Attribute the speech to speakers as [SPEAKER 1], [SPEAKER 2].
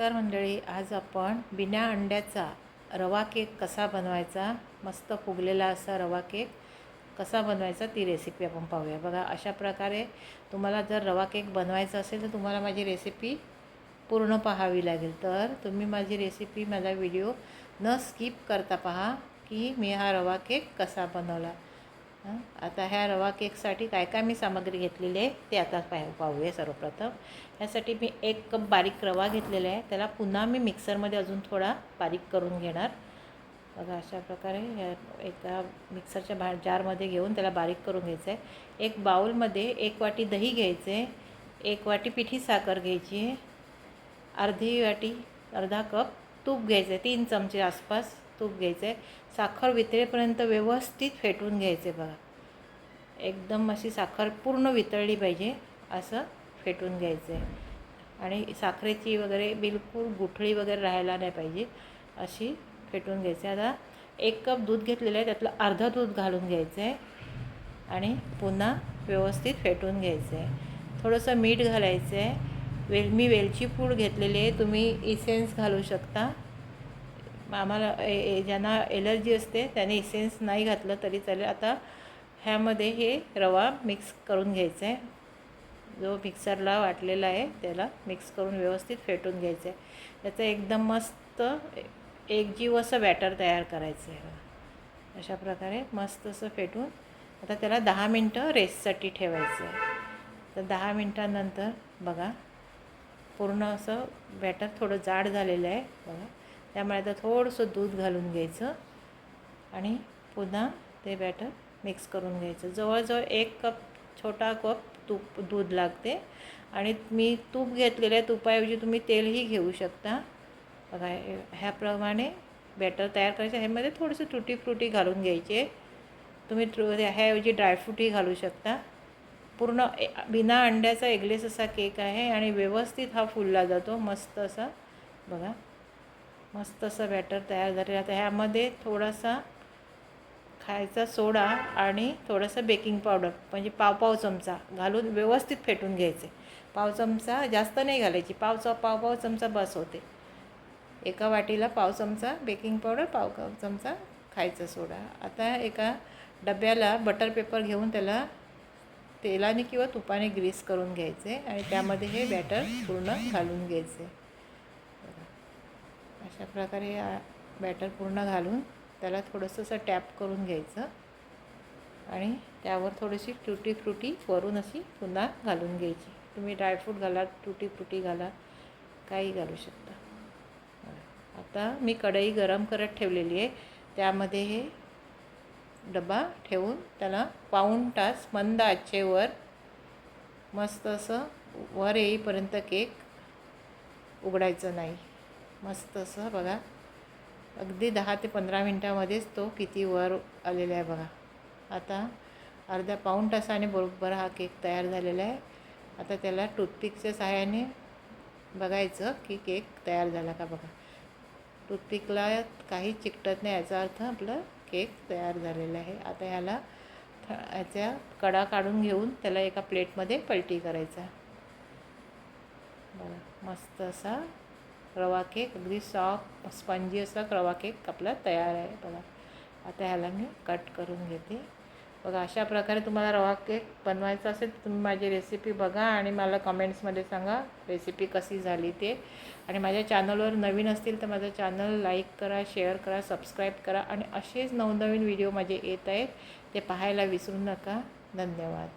[SPEAKER 1] नमस्कार मंडळी आज आपण बिना अंड्याचा रवा केक कसा बनवायचा मस्त फुगलेला असा रवा केक कसा बनवायचा ती रेसिपी आपण पाहूया. बघा अशा प्रकारे तुम्हाला जर रवा केक बनवायचा असेल तर तुम्हाला माझी रेसिपी पूर्ण पाहावी लागेल. तर तुम्ही माझी रेसिपी माझा व्हिडिओ न स्किप करता पहा की मी हा रवा केक कसा बनवला. आता ह्या रवा केकसाठी काय काय मी सामग्री घेतलेली आहे ते आता पाह पाहूया सर्वप्रथम. ह्यासाठी मी एक कप बारीक रवा घेतलेला आहे. त्याला पुन्हा मी मिक्सरमध्ये अजून थोडा बारीक करून घेणार. बघा अशा प्रकारे ह्या एका मिक्सरच्या भा जारमध्ये घेऊन त्याला बारीक करून घ्यायचं आहे एक बाउलमध्ये एक वाटी दही घ्यायचे आहे एक वाटी पिठी साखर घ्यायची आहे. अर्धी वाटी अर्धा कप तूप घ्यायचं आहे तीन चमचे आसपास. तूप घ्यायचं आहे. साखर वितळेपर्यंत व्यवस्थित फेटून घ्यायचे बघा. एकदम अशी साखर पूर्ण वितळली पाहिजे असं फेटून घ्यायचं आहे. आणि साखरेची वगैरे बिलकुल गुठळी वगैरे राहायला नाही पाहिजे अशी फेटून घ्यायची आता एक कप दूध घेतलेलं आहे त्यातलं अर्धं दूध घालून घ्यायचं आहे. आणि पुन्हा व्यवस्थित फेटून घ्यायचं आहे. थोडंसं मीठ घालायचं आहे. वेल मी वेलची पूड घेतलेली आहे तुम्ही इसेन्स घालू शकता. आम्हाला ए ए- ज्यांना एलर्जी असते त्याने इसेन्स नाही घातलं तरी चालेल. आता ह्यामध्ये हे रवा मिक्स करून घ्यायचा. आहे जो मिक्सरला वाटलेला आहे त्याला मिक्स करून व्यवस्थित फेटून घ्यायचं. आहे त्याचं एकदम मस्त एकजीव असं बॅटर तयार करायचं आहे. अशा प्रकारे मस्त असं फेटून आता त्याला दहा मिनटं रेस्टसाठी ठेवायचं आहे. तर दहा मिनटानंतर बघा पूर्ण असं बॅटर थोडं जाड झालेलं आहे. बघा. त्यामुळे आता थोडंसं दूध घालून घ्यायचं आणि पुन्हा ते बॅटर मिक्स करून घ्यायचं. जवळजवळ एक कप छोटा कप तूप दूध लागते. आणि मी तूप घेतलेलं आहे तुपाऐवजी तुम्ही तेलही घेऊ शकता. बघा ह्याप्रमाणे बॅटर तयार करायचं. ह्यामध्ये थोडंसं तुटी फ्रुटी घालून घ्यायचे. तुम्ही ह्याऐवजी ड्रायफ्रूटही घालू शकता. पूर्ण ए- बिना अंड्याचा एगलेस असा केक आहे आणि व्यवस्थित हा फुलला जातो. मस्त असा बघा. मस्त असं बॅटर तयार झालेलं आता ह्यामध्ये थोडासा खायचा सोडा आणि थोडंसं बेकिंग पावडर म्हणजे पाव पाव चमचा घालून व्यवस्थित फेटून घ्यायचे. पाव चमचा जास्त नाही घालायची पाव च पाव पाव चमचा बस होते. एका वाटीला पाव चमचा बेकिंग पावडर पाव पाव चमचा खायचा सोडा. आता एका डब्याला बटर पेपर घेऊन त्याला तेलाने किंवा तुपाने ग्रीस करून घ्यायचे आणि त्यामध्ये हे बॅटर पूर्ण घालून घ्यायचे. अशा प्रकारे बॅटर पूर्ण घालून त्याला थोडंसं असं टॅप करून घ्यायचं. आणि त्यावर थोडीशी टुटी फ्रुटी वरून अशी पुन्हा घालून घ्यायची. तुम्ही ड्रायफ्रूट घाला टुटी फ्रुटी घाला काही घालू शकता. आता मी कढई गरम करत ठेवलेली आहे. त्यामध्ये हे डबा ठेवून त्याला पाऊण तास मंद आचेवर मस्त असं वर येईपर्यंत केक उघडायचं नाही. मस्त असं बघा. अगदी दहा ते पंधरा मिनटामध्येच तो किती वर आलेला आहे बघा. आता अर्ध्या पाऊण तासाने बरोबर हा केक तयार झालेला आहे. आता त्याला टूथपिकच्या सहाय्याने बघायचं की केक तयार झाला का बघा. टूथपिकला काही चिकटत नाही याचा अर्थ आपलं केक तयार झालेला आहे. आता ह्याला थ ह्याच्या कडा काढून घेऊन त्याला एका प्लेटमध्ये पलटी करायचा. बघा मस्त असा रवा केक अगदी सॉफ्ट स्पंजी असा रवा केक आपला तयार आहे बघा. आता ह्याला मी कट करून घेते. बघा अशा प्रकारे तुम्हाला रवा केक बनवायचा असेल तर तुम्ही माझी रेसिपी बघा आणि मला कमेंट्समध्ये सांगा रेसिपी कशी झाली ते. आणि माझ्या चॅनलवर नवीन असतील तर माझं चॅनल लाईक करा शेअर करा सबस्क्राईब करा आणि असेच नवनवीन व्हिडिओ माझे येत आहेत. ते पाहायला विसरू नका. धन्यवाद.